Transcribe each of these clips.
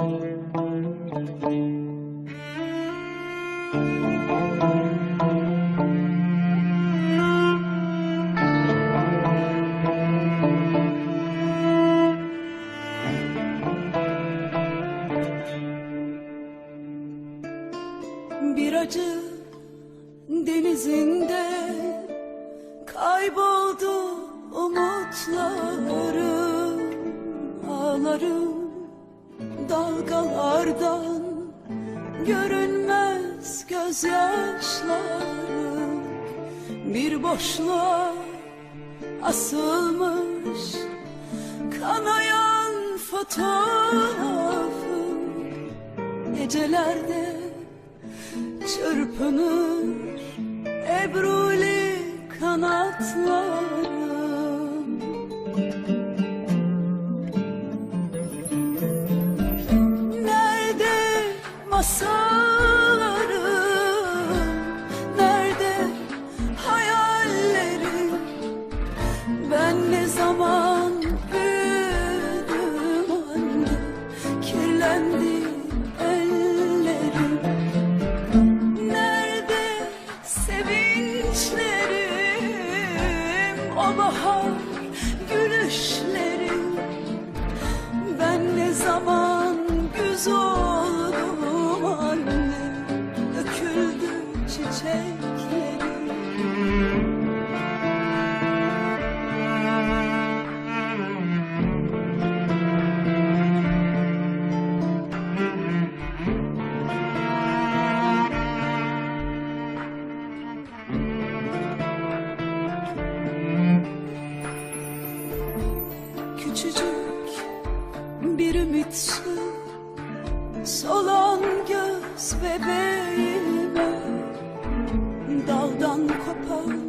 Bir acı denizinde kayboldu umutlarım Ağlarım dalgalardan görünmez gözyaşlarım. Bir boşluğa asılmış kanayan fotoğrafım. Gecelerde çırpınır ebruli kanatlarım masallarım Nerede hayallerim? Ben ne zaman büyüdüm anne Kirlendi ellerim. Nerede sevinçlerim? O bahar gülüşlerim. Ben ne zaman güz su Solan göz bebeğime Daldan kopan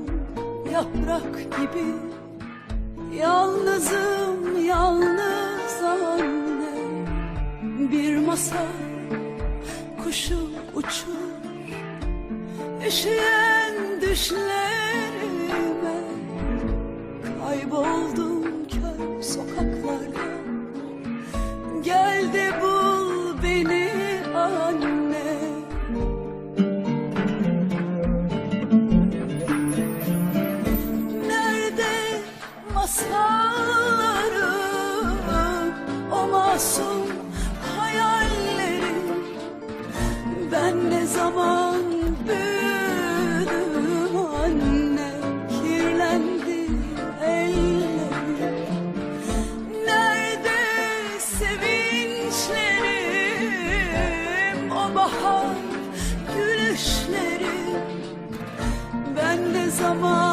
yaprak gibi. Yalnızım yalnız anne. Bir masal kuşu uçur. Üşüyen düşlerime Gel de bul beni anne. Nerede masallarım O masum hayallerim Ben ne zaman büyüdüm anne Kirlendi ellerim. Nerede sevinçlerim gülüşlerim Ben ne zaman